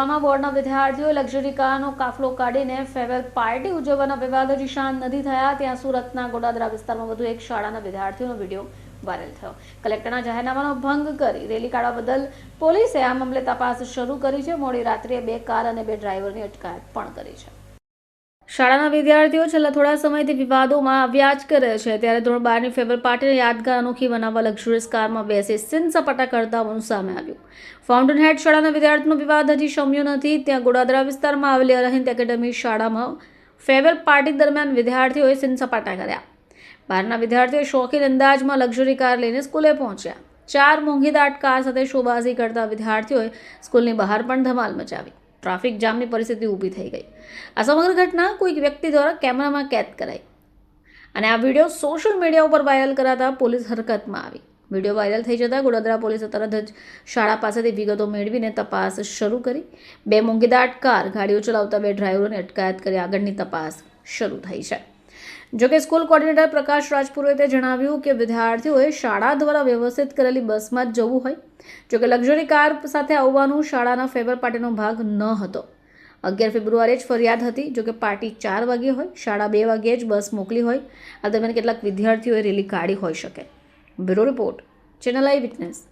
શાળામાં બોર્ડના વિદ્યાર્થીઓ લક્ઝરી કારનો કાફલો કાઢીને ફેરવેલ પાર્ટી ઉજવવાના વિવાદ જ શાંત નથી થયા. ત્યાં સુરતના ગોડાદરા વિસ્તારમાં વધુ એક શાળાના વિદ્યાર્થીઓનો વીડિયો વાયરલ થયો. કલેક્ટરના જાહેરનામાનો ભંગ કરી રેલી કાઢવા બદલ પોલીસે આ મામલે તપાસ શરૂ કરી છે. મોડી રાત્રે બે કાર અને બે ડ્રાઈવરની અટકાયત પણ કરી છે. શાળાના વિદ્યાર્થીઓ છેલ્લા થોડા સમયથી વિવાદોમાં આવ્યા જ કરે છે. ત્યારે ધોરણ બારની ફેવર પાર્ટીને યાદગાર અનોખી બનાવવા લક્ઝુરિયસ કારમાં બેસી સિન સપાટા કરતા સામે આવ્યું. ફાઉન્ટેન હેડ શાળાના વિદ્યાર્થીનો વિવાદ હજી શમ્યો નથી. ત્યાં ગોડાદરા વિસ્તારમાં આવેલી અરહિંદ એકેડમી શાળામાં ફેવર પાર્ટી દરમિયાન વિદ્યાર્થીઓએ સિન સપાટા કર્યા. બહારના વિદ્યાર્થીઓ શોખીન અંદાજમાં લક્ઝરી કાર લઈને સ્કૂલે પહોંચ્યા. ચાર મોંઘીદાટ કાર સાથે શોબાજી કરતા વિદ્યાર્થીઓએ સ્કૂલની બહાર પણ ધમાલ મચાવી. ટ્રાફિક જામની પરિસ્થિતિ ઊભી થઈ ગઈ. આ સમગ્ર ઘટના કોઈક વ્યક્તિ દ્વારા કેમેરામાં કેદ કરાઈ. અને આ વીડિયો સોશિયલ મીડિયા ઉપર વાયરલ કરાતા પોલીસ હરકતમાં આવી. વીડિયો વાયરલ થઈ જતાં ગોડાદરા પોલીસે તરત જ શાળા પાસેથી વિગતો મેળવીને તપાસ શરૂ કરી. બે મોંઘીદાટ કાર ગાડીઓ ચલાવતા બે ડ્રાઈવરોને અટકાયત કરી આગળની તપાસ શરૂ થઈ છે. જોકે સ્કૂલ કોર્ડિનેટર પ્રકાશ રાજપુરોહિતે જણાવ્યું કે વિદ્યાર્થીઓએ શાળા દ્વારા વ્યવસ્થિત કરેલી બસમાં જ જવું હોય. જોકે લક્ઝરી કાર સાથે આવવાનું શાળાના ફેવર પાર્ટીનો ભાગ ન હતો. અગિયાર ફેબ્રુઆરીએ જ ફરિયાદ હતી, જોકે પાર્ટી ચાર વાગ્યે હોય, શાળા બે વાગ્યે જ બસ મોકલી હોય. આ દરમિયાન કેટલાક વિદ્યાર્થીઓએ રેલી કાઢી હોઈ શકે. Bureau report, channel eye witness.